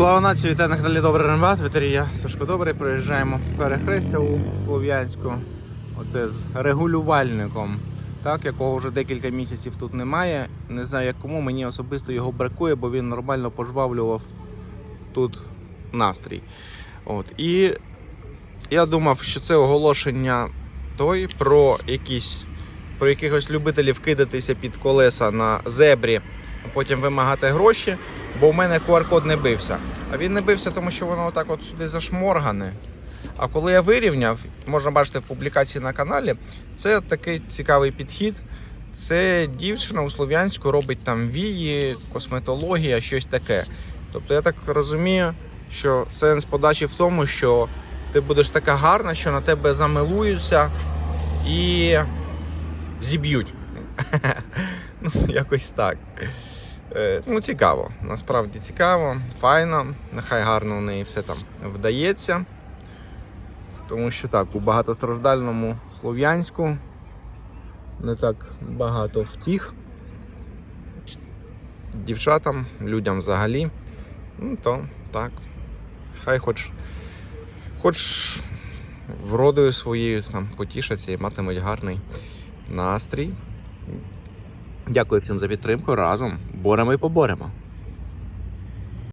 Слава нації, вітаю на каналі Добрий Рембат, ветерія Сашко Добрий. Приїжджаємо в перехрестя у Слов'янську. Оце з регулювальником, так, якого вже декілька місяців тут немає. Не знаю як кому, мені особисто його бракує, бо він нормально пожвавлював тут настрій. От. І я думав, що це оголошення той про якісь про якихось любителів кидатися під колеса на зебрі, а потім вимагати гроші, бо в мене QR-код не бився. А він не бився, тому що воно отак от сюди зашморгане. А коли я вирівняв, можна бачити в публікації на каналі, це такий цікавий підхід. Це дівчина у Слов'янську робить там вії, косметологія, щось таке. Тобто я так розумію, що сенс подачі в тому, що ти будеш така гарна, що на тебе замилуються і зіб'ють. ну, якось так. Е, Ну, цікаво. Насправді цікаво, файно. Нехай гарно у неї все там вдається. Тому що так, у багатостраждальному Слов'янську не так багато втіх. Дівчатам, людям взагалі. Ну, то так. Хай хоч, хоч вродою своєю там потішаться і матимуть гарний настрій. Дякую всім за підтримку. Разом боремо і поборемо.